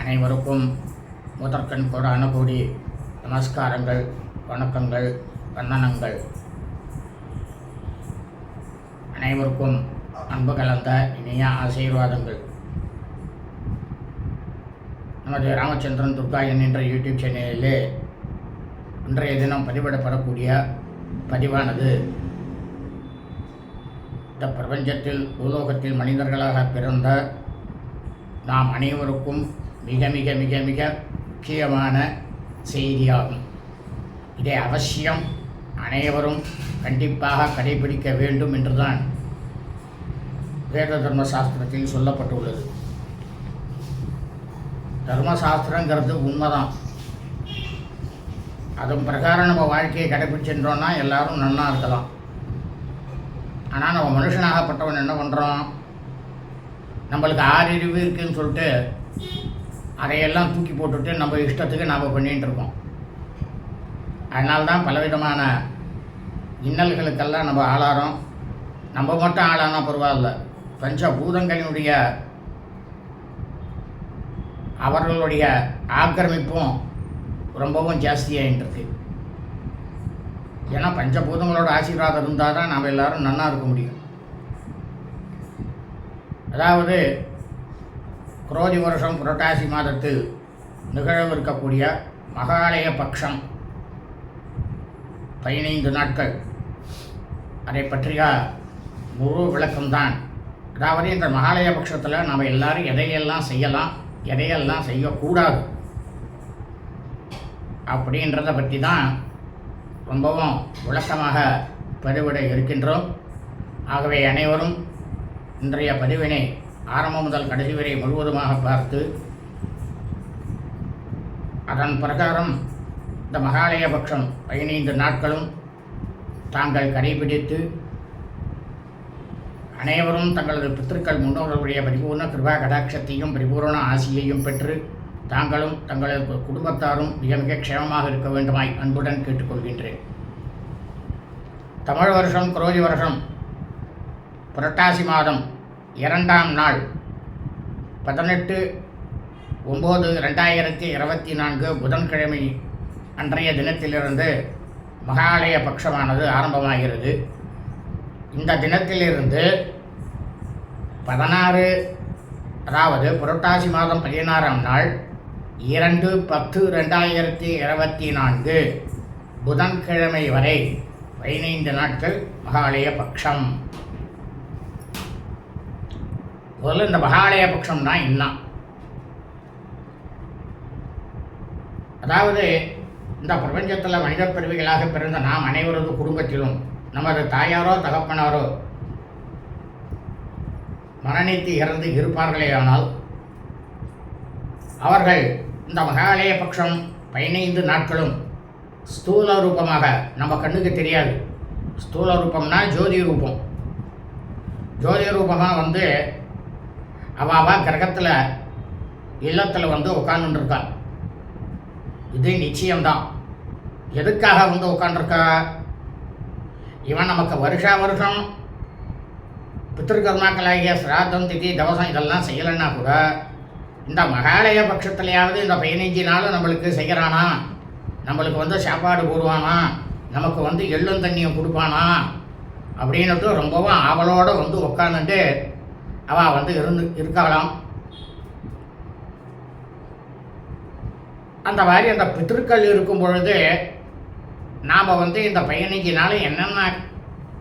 அனைவருக்கும் முதற்கண் கோடான கோடி நமஸ்காரங்கள் வணக்கங்கள் வந்தனங்கள். அனைவருக்கும் அன்பு கலந்த இனிய ஆசீர்வாதங்கள். நமது ராமச்சந்திரன் துர்கா என்கின்ற யூடியூப் சேனலிலே இன்றைய தினம் பதிவிடப்படக்கூடிய பதிவானது இந்த பிரபஞ்சத்தில் பூலோகத்தில் மனிதர்களாக பிறந்த நாம் அனைவருக்கும் மிக மிக மிக மிக முக்கியமான செய்தியாகும். இதை அவசியம் அனைவரும் கண்டிப்பாக கடைபிடிக்க வேண்டும் என்றுதான் வேத தர்ம சாஸ்திரத்தில் சொல்லப்பட்டுள்ளது. தர்மசாஸ்திரங்கிறது உண்மைதான். அதன் பிரகாரம் நம்ம வாழ்க்கையை கடைபிடிச்சின்றோன்னா எல்லாரும் நன்னா இருக்கலாம். ஆனால் நம்ம மனுஷனாகப்பட்டவன் என்ன பண்ணுறோம் நம்மளுக்கு ஆறறிவு இருக்குதுன்னு சொல்லிட்டு அதையெல்லாம் தூக்கி போட்டுட்டு நம்ம இஷ்டத்துக்கு நாம் பண்ணிகிட்டு இருக்கோம். அதனால தான் பலவிதமான இன்னல்களுக்கெல்லாம் நம்ம ஆளாகிறோம் நம்ம மட்டும் ஆளானா பரவாயில்ல. பஞ்ச பூதங்களினுடைய அவர்களுடைய ஆக்கிரமிப்பும் ரொம்பவும் ஜாஸ்தியாகின்றது ஏன்னா பஞ்சபூதங்களோட ஆசீர்வாதம் இருந்தால் தான் நாம் எல்லாரும் நன்னாக இருக்க முடியும். அதாவது குரோதி வருஷம் புரட்டாசி மாதத்தில் நிகழவிருக்கக்கூடிய மகாலய பக்ஷம். பதினைந்து நாட்கள். அதை பற்றிய முழு விளக்கம்தான். அதாவது இந்த மகாலய பட்சத்தில் நம்ம எல்லாரும் எதையெல்லாம் செய்யலாம் எதையெல்லாம் செய்யக்கூடாது அப்படின்றத பற்றி தான் ரொம்பவும் விளக்கமாக பதிவிட இருக்கின்றோம். ஆகவே அனைவரும் இன்றைய பதிவினை ஆரம்பம் முதல் கடைசி வரை முழுவதுமாக பார்த்து அதன் பிரகாரம் இந்த மகாலய பட்சம் பதினைந்து நாட்களும் தாங்கள் கடைபிடித்து அனைவரும் தங்களது பித்திருக்கள் முன்னோர்களுடைய பரிபூர்ண கிருபா கடாட்சத்தையும் பரிபூர்ண ஆசியையும் பெற்று தாங்களும் தங்களது குடும்பத்தாரும் மிக மிக க்ஷேமமாக இருக்க வேண்டுமாய் அன்புடன் கேட்டுக்கொள்கின்றேன். தமிழ் வருஷம் குரோதி வருஷம் புரட்டாசி மாதம் இரண்டாம் நாள் பதினெட்டு ஒம்பது ரெண்டாயிரத்தி இருபத்தி நான்கு புதன்கிழமை அன்றைய தினத்திலிருந்து மகாலய பட்சமானது ஆரம்பமாகிறது. இந்த தினத்திலிருந்து பதினாறு அதாவது புரட்டாசி மாதம் பதினாறாம் நாள் இரண்டு பத்து ரெண்டாயிரத்தி இருபத்தி நான்கு புதன்கிழமை வரை பதினைந்து நாட்கள் மகாலய பட்சம் முதல்ல இந்த மகாலய பட்சம்னா என்ன? அதாவது இந்த பிரபஞ்சத்தில் மனித பிரிவுகளாக பிறந்த நாம் அனைவரது குடும்பத்திலும் நமது தாயாரோ தகப்பனாரோ மரணித்து இறந்து இருப்பார்களேயானால் அவர்கள் இந்த மகாலய பட்சம் பதினைந்து நாட்களும் ஸ்தூல ரூபமாக நம்ம கண்ணுக்கு தெரியாது. ஸ்தூல ரூபம்னா ஜோதி ரூபம். ஜோதி ரூபமாக வந்து அவாவா கிரகத்தில் இல்லத்தில் வந்து உட்காந்துருக்காள் இது நிச்சயம்தான். எதுக்காக வந்து உட்காந்துருக்கா இவன் நமக்கு வருஷா வருஷம் பித்திருக்கர்மாக்களாகிய சிராதம் திதி தவசம் இதெல்லாம் செய்யலைன்னா கூட இந்த மகாலய பட்சத்துலையாவது இந்த பதினைஞ்சு நாள் நம்மளுக்கு செய்கிறானா? நம்மளுக்கு வந்து சாப்பாடு போடுவானா? நமக்கு வந்து எள்ளும் தண்ணியும் கொடுப்பானா? அப்படின்னுட்டு ரொம்பவும் ஆவலோடு வந்து உட்காந்துட்டு அவள் வந்து இருந்து இருக்கலாம் அந்த மாதிரி அந்த பித்திருக்கள் இருக்கும் பொழுது நாம் வந்து இந்த பதினஞ்சு என்னென்ன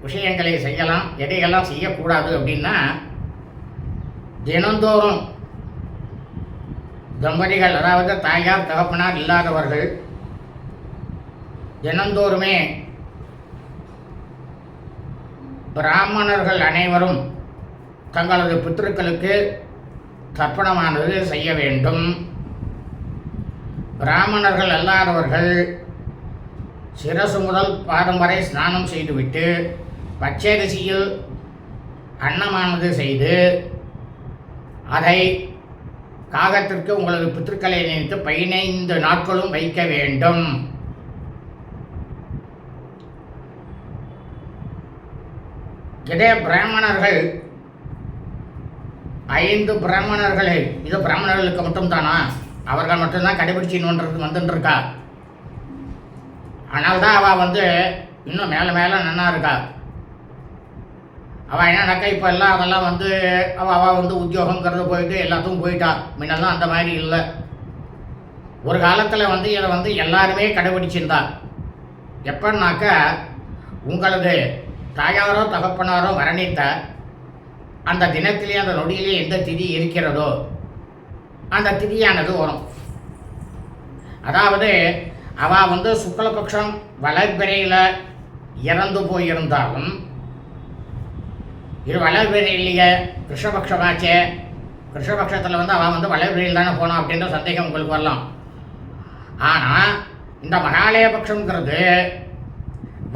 விஷயங்களை செய்யலாம் எதையெல்லாம் செய்யக்கூடாது அப்படின்னா தினந்தோறும் தம்பதிகள் அதாவது தாயார் தகப்பனார் இல்லாதவர்கள் தினந்தோறுமே பிராமணர்கள் அனைவரும் தங்களது பித்திருக்களுக்கு தர்ப்பணமானது செய்ய வேண்டும். பிராமணர்கள் அல்லாதவர்கள் சிரசு முதல் பாதம் வரை ஸ்நானம் செய்துவிட்டு பச்சரிசியில் அன்னமானது செய்து அதை காகத்திற்கு உங்களது பித்திருக்களை நினைத்து பதினைந்து நாட்களும் வைக்க வேண்டும். இதே பிராமணர்கள் ஐந்து பிராமணர்களை இது பிராமணர்களுக்கு மட்டும்தானா? அவர்கள் மட்டும்தான் கடைபிடிச்சின்னுன்றது வந்துட்டுருக்கா ஆனால் தான் அவள் வந்து இன்னும் மேலே மேலே நன்னா இருக்கா? அவள் என்னன்னாக்கா இப்போ எல்லாம் அதெல்லாம் வந்து அவள் அவள் வந்து உத்தியோகங்கிறது போயிட்டு எல்லாத்துக்கும் போயிட்டா. முன்னெல்லாம் அந்த மாதிரி இல்லை. ஒரு காலத்தில் வந்து இதை வந்து எல்லாருமே கடைபிடிச்சிருந்தா. எப்பன்னாக்கா உங்களது தாயாரோ தகப்பனாரோ மரணித்த அந்த தினத்திலே அந்த நொடியிலே எந்த திதி இருக்கிறதோ அந்த திதியானது வரும் அதாவது அவள் வந்து சுக்லபக்ஷம் வளர்பிறையில் இறந்து போயிருந்தாலும் இது வளர்பிறையிலேயே கிருஷ்ணபக்ஷமாச்சே கிருஷ்ணபக்ஷத்தில் வந்து அவன் வந்து வளர்பிறையில் தானே போனான் அப்படின்ற சந்தேகம் உங்களுக்கு வரலாம். ஆனால் இந்த மகாலயபக்ஷங்கிறது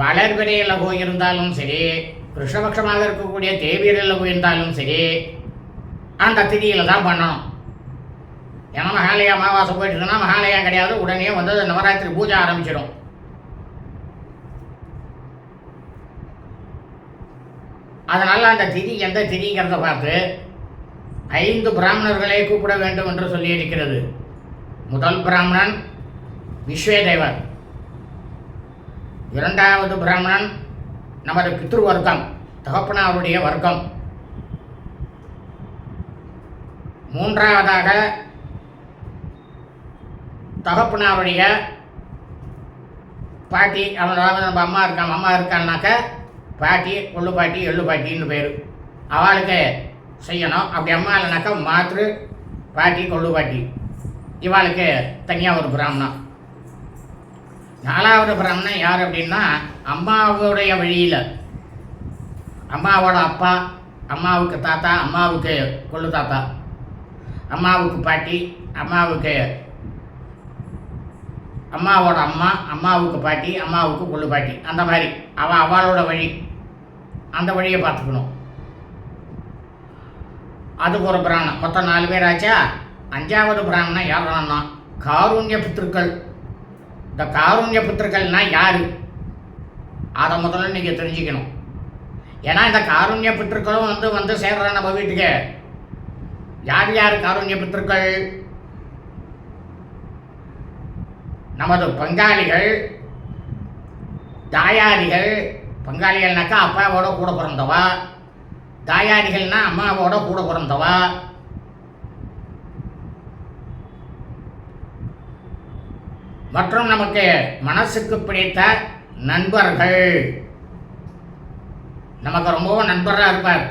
வளர்பிறையில் போயிருந்தாலும் சரி கிருஷ்ணபக்ஷமாக இருக்கக்கூடிய தேவியரில் உயர்ந்தாலும் சரி அந்த திதியில் தான் பண்ணணும் ஏன்னா மகாலயா அமாவாசை போயிட்டுருக்குன்னா மகாலயம் கிடையாது. உடனே வந்து நவராத்திரி பூஜை ஆரம்பிச்சிடும். அதனால் அந்த திதி எந்த திதிங்கிறத பார்த்து ஐந்து பிராமணர்களை கூப்பிட வேண்டும் என்று சொல்லியிருக்கிறது முதல் பிராமணன் விஸ்வேதேவர். இரண்டாவது பிராமணன் நமது பித்ரு வர்க்கம் தகப்பனாருடைய வர்க்கம். மூன்றாவதாக தகப்பனாருடைய பாட்டி அதாவது நம்ம அம்மா இருக்கான் அம்மா இருக்கான்னாக்க பாட்டி கொள்ளு பாட்டி எள்ளு பாட்டின்னு பேர். அவளுக்கு செய்யணும். அப்படி அம்மா இல்லைனாக்கா மாத்ரு பாட்டி கொள்ளு பாட்டி. இவாளுக்கு தனியாக ஒரு பிராமணம் நாலாவது பிராமணன் யார் அப்படின்னா அம்மாவுடைய வழியில். அம்மாவோட அப்பா அம்மாவுக்கு தாத்தா அம்மாவுக்கு கொள்ளு தாத்தா அம்மாவுக்கு பாட்டி அம்மாவுக்கு அம்மாவோட அம்மா அம்மாவுக்கு பாட்டி அம்மாவுக்கு கொள்ளு பாட்டி. அந்த மாதிரி. அவள் அவளோட வழி. அந்த வழியை பார்த்துக்கணும். அதுக்கு ஒரு பிராணம் மொத்தம் நாலு பேர் ஆச்சா? அஞ்சாவது பிராணம்னா யார் காருண்ய பித்திருக்கள். இந்த காருண்ய புத்திரர்கள்னால் யார்? அதை முதல்ல நீங்கள் தெரிஞ்சுக்கணும். ஏன்னா இந்த காருண்ய பித்திருக்களும் வந்து வந்து சேர்ற நம்ம வீட்டுக்கு. யார் யார் காருண்ய பித்திருக்கள் நமது பங்காளிகள் தாயாரிகள். பங்காளிகள்னாக்கா அப்பாவோட கூட பிறந்தவா? தாயாரிகள்னா அம்மாவோட கூட பிறந்தவா? மற்றும் நமக்கு மனசுக்கு பிடித்த நண்பர்கள். நமக்கு ரொம்பவும் நண்பராக இருப்பார்.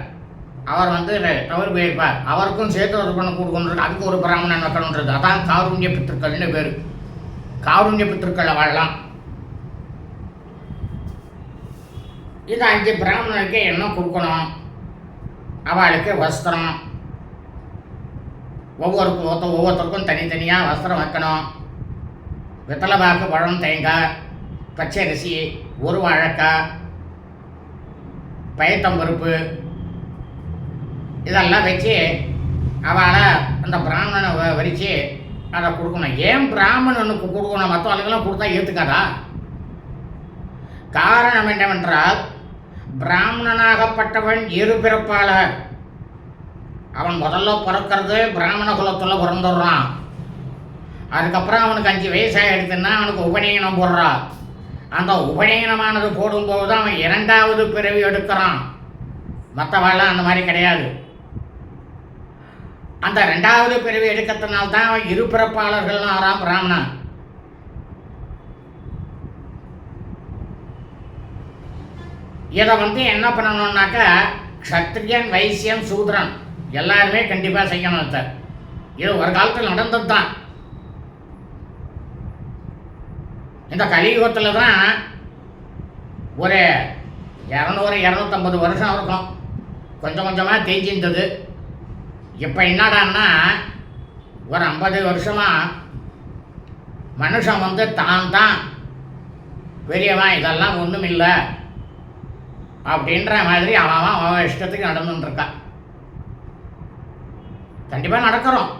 அவர் வந்து தவறு போயிருப்பார். அவருக்கும் சேர்த்து ஒரு பண்ண கொடுக்கணும் அதுக்கு ஒரு பிராமணன் வைக்கணுன்றது அதான் காருண்ய பித்திருக்கள்னு பேர். காருண்ய பித்திருக்களை வாழலாம். இந்த அஞ்சு பிராமணனுக்கு என்ன கொடுக்கணும்? அவளுக்கு வஸ்திரம். ஒவ்வொருக்கும் ஒவ்வொருத்தருக்கும் தனித்தனியாக வஸ்திரம் வைக்கணும். வெத்தலைபாக்கு பழம் தேங்காய் பச்சரிசி ஒரு வாழைக்காய் பயத்தம்பருப்பு இதெல்லாம் வச்சு அவளை அந்த பிராமணனை வ- அதை கொடுக்கணும். ஏன் பிராமணனுக்கு கொடுக்கணும்? மற்ற கொடுத்தா ஏற்றுக்காதா காரணம் என்னவென்றால் பிராமணனாகப்பட்டவன் இரு பிறப்பாளர் அவன் முதல்ல பிறக்கிறது பிராமண குலத்தில் பிறந்துடுறான். அதுக்கப்புறம் அவனுக்கு அஞ்சு வயசாகிடுதுன்னா அவனுக்கு உபநயனம் போடுறான் அந்த உபநயனமானது போடும்போது தான் அவன் இரண்டாவது பிறவி எடுக்கிறான். மற்றவாள்லாம் அந்த மாதிரி கிடையாது. அந்த ரெண்டாவது பிறவி எடுக்கிறதுனால தான் அவன் இருபிறப்பாளர்கள்லாம் ஆறாம் பிராமணன். இதை வந்து என்ன பண்ணணும்னாக்கா க்ஷத்ரியன் வைசியன் சூத்ரன் எல்லாருமே கண்டிப்பாக செய்யணும் சார் இது ஒரு காலத்தில் நடந்தது தான் இந்த கலியுகத்தில் தான் ஒரு இரநூறு இரநூத்தம்பது வருஷம் இருக்கும். கொஞ்சம் கொஞ்சமாக தேய்ச்சிருந்தது இப்போ என்னடான்னா ஒரு ஐம்பது வருஷமாக மனுஷன் வந்து தான் தான் பெரியவன் இதெல்லாம் ஒன்றும் இல்லை அப்படின்ற மாதிரி அவன் அவன் அவன் இஷ்டத்துக்கு நடந்துட்டுருக்கான் கண்டிப்பாக நடக்கிறோம்.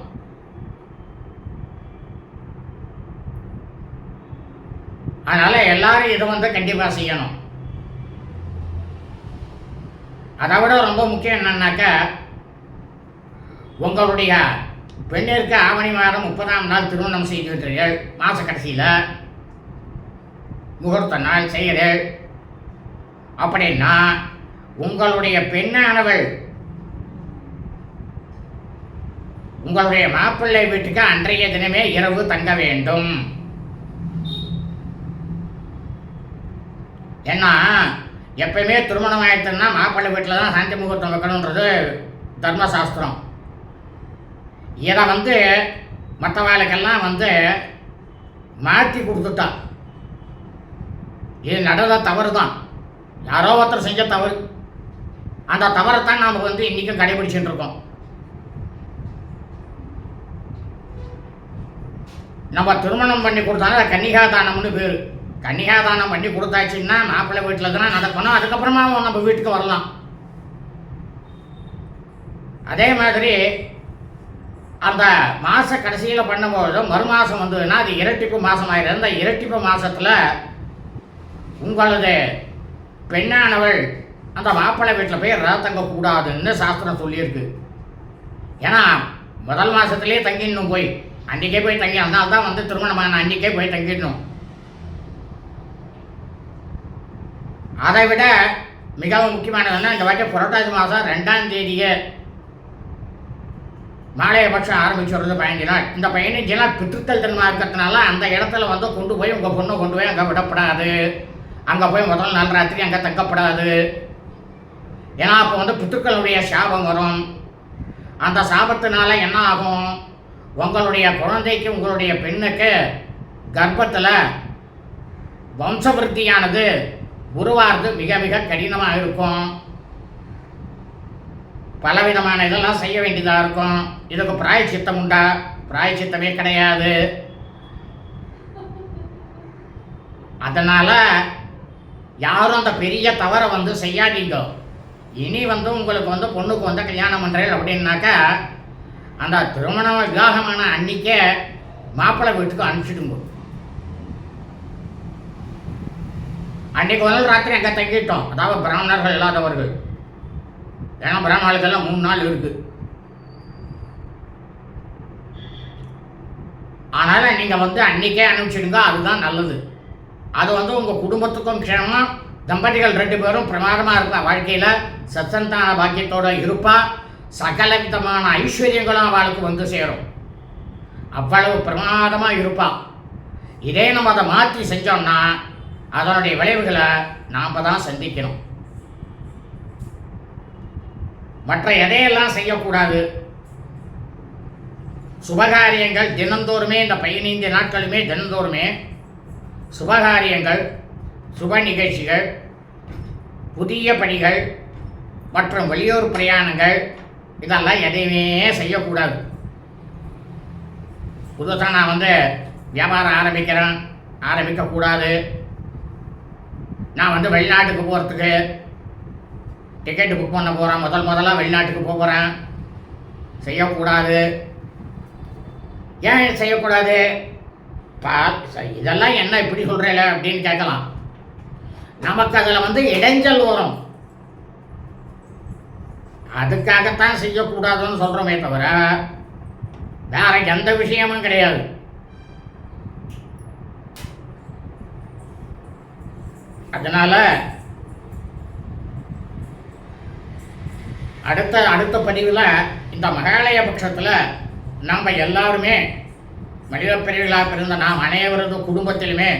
அதனால எல்லாரும் இதை வந்து கண்டிப்பாக செய்யணும். அதை விட ரொம்ப முக்கியம் என்னன்னாக்க உங்களுடைய பெண்ணிற்கு ஆவணி மாதம் முப்பதாம் நாள் திருமணம் செய்து விட்டீர்கள் மாத கடைசியில் முகூர்த்த நாள் செய்கிறீர்கள் அப்படின்னா உங்களுடைய பெண்ணானவள் உங்களுடைய மாப்பிள்ளை வீட்டுக்கு அன்றைய தினமே இரவு தங்க வேண்டும். ஏன்னா எப்பயுமே திருமணம் ஆயிடுச்சுன்னா மாப்பிள்ளை வீட்டில் தான் சாந்தி முகூர்த்தம் வைக்கணுன்றது தர்மசாஸ்திரம். இதை வந்து மற்றவாளுக்கெல்லாம் வந்து மாற்றி கொடுத்துட்டான் இது நடந்த தவறு தான் யாரோ ஒருத்தர் செஞ்ச தவறு. அந்த தவறைத்தான் நாம் வந்து இன்றைக்கும் கடைபிடிச்சுட்டு இருக்கோம். நம்ம திருமணம் பண்ணி கொடுத்தாலும் கன்னிகா கன்னிகாதானம்னு பேர். கன்னிகாதானம் பண்ணி கொடுத்தாச்சுன்னா மாப்பிள்ளை வீட்டில் தானே நடக்கணும். அதுக்கப்புறமா நம்ம வீட்டுக்கு வரலாம். அதே மாதிரி அந்த மாத கடைசியில் பண்ணும்போது மறுமாதம் வந்ததுன்னா அது இரட்டிப்பு மாதம் ஆயிடும் அந்த இரட்டிப்பு மாதத்தில் உங்களது பெண்ணானவள் அந்த மாப்பிள்ளை வீட்டில் போய் ரதத்தங்க கூடாதுன்னு சாஸ்திரம் சொல்லியிருக்கு. ஏன்னா முதல் மாதத்துலேயே தங்கிடணும் போய். அன்றைக்கே போய் தங்கி அதனால தான் வந்து திருமணமான அன்றைக்கே போய் தங்கிடணும். அதை விட மிகவும் முக்கியமானதுன்னா இந்த வாட்டி புரட்டாசி மாதம் ரெண்டாம் தேதியே மாலையபட்சம் ஆரம்பிச்சுடுறது பயணி நாள் இந்த பதினஞ்சு நாள் பிற்றுத்தல் தன்மா இருக்கிறதுனால அந்த இடத்துல வந்து கொண்டு போய் உங்கள் பொண்ணை கொண்டு போய் அங்கே விடப்படாது. அங்கே போய் முதல் நாள் ராத்திரி அங்கே தங்கப்படாது. ஏன்னா அப்போ வந்து பித்துக்களுடைய சாபம் வரும். அந்த சாபத்தினால என்ன ஆகும்? உங்களுடைய குழந்தைக்கு உங்களுடைய பெண்ணுக்கு கர்ப்பத்தில் வம்சவிருத்தியானது உருவாகிறது மிக மிக கடினமாக இருக்கும். பலவிதமான இதெல்லாம் செய்ய வேண்டியதாக இருக்கும். இதுக்கு பிராயச்சித்தம் உண்டா? பிராயச்சித்தமே கிடையாது. அதனால் யாரும் அந்த பெரிய தவறை வந்து செய்யாதீங்க. இனி வந்து உங்களுக்கு வந்து பொண்ணுக்கு வந்து கல்யாணம் பண்ணுறேன் அப்படின்னாக்கா அந்த திருமண விவாகமான அன்னைக்கே மாப்பிள்ளை வீட்டுக்கு அனுப்பிச்சிடுங்க. அன்றைக்கு முதல் ராத்திரி அங்கே தங்கிட்டோம். அதாவது பிராமணர்கள் இல்லாதவர்கள். ஏன்னா பிராமணர்களுக்கெல்லாம் மூணு நாள் இருக்கு. அதனால் நீங்கள் வந்து அன்னைக்கே அனுப்பிச்சிடுங்க அதுதான் நல்லது. அது வந்து உங்கள் குடும்பத்துக்கும் க்ஷேமம் தம்பதிகள் ரெண்டு பேரும் பிரமாதமாக இருப்பா வாழ்க்கையில் சத்தந்தான பாக்கியத்தோட இருப்பா. சகல விதமான ஐஸ்வர்யங்களும் அவளுக்கு வந்து சேரும். அவ்வளவு பிரமாதமாக இருப்பா. இதே நம்ம அதை மாற்றி செஞ்சோம்னா அதனுடைய விளைவுகளை நாம் தான் சந்திக்கணும். மற்ற எதையெல்லாம் செய்யக்கூடாது? சுபகாரியங்கள் தினந்தோறுமே இந்த பதினைந்து நாட்களுமே தினந்தோறுமே சுபகாரியங்கள் சுப நிகழ்ச்சிகள் புதிய பணிகள் மற்றும் வெளியூர் பிரயாணங்கள் இதெல்லாம் எதையுமே செய்யக்கூடாது. புதுசாக நான் வந்து வியாபாரம் ஆரம்பிக்கிறேன் ஆரம்பிக்கக்கூடாது. நான் வந்து வெளிநாட்டுக்கு போகிறதுக்கு டிக்கெட்டு புக் பண்ண போகிறேன் முதல் முதலாக வெளிநாட்டுக்கு போகிறேன் செய்யக்கூடாது. ஏன் செய்யக்கூடாது? பா இதெல்லாம் என்ன இப்படி சொல்கிறேல அப்படின்னு கேட்கலாம். நமக்கு அதில் வந்து இடைஞ்சல் வரும். அதுக்காகத்தான் செய்யக்கூடாதுன்னு சொல்கிறோமே தவிர வேற எந்த விஷயமும் கிடையாது. அதனால அடுத்த அடுத்த பதிவில் இந்த மகாலய பட்சத்தில் நம்ம எல்லாருமே மனித பிரிவுகளாக பிறந்த நாம் அனைவரது குடும்பத்திலுமே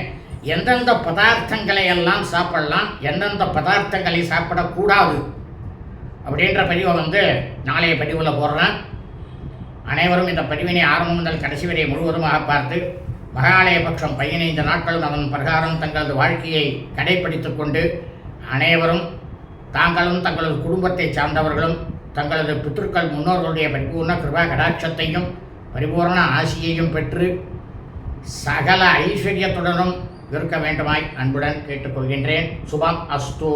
எந்தெந்த பதார்த்தங்களை எல்லாம் சாப்பிடலாம் எந்தெந்த பதார்த்தங்களை சாப்பிடக்கூடாது அப்படின்ற பதிவை வந்து நாளைய பதிவில் போடுறேன். அனைவரும் இந்த பதிவினை ஆரம்பம் முதல் கடைசி வரை முழுவதுமாக பார்த்து மகாலய பட்சம் பதினைந்து நாட்களும் அதன் பிரகாரம் தங்களது வாழ்க்கையை கடைப்பிடித்துக் கொண்டு அனைவரும் தாங்களும் தங்களது குடும்பத்தை சார்ந்தவர்களும் தங்களது பித்திருக்கள் முன்னோர்களுடைய பரிபூர்ண கிருபா கடாட்சத்தையும் பரிபூர்ண ஆசியையும் பெற்று சகல ஐஸ்வர்யத்துடனும் இருக்க வேண்டுமாய் அன்புடன் கேட்டுக்கொள்கின்றேன். சுபம் அஸ்து.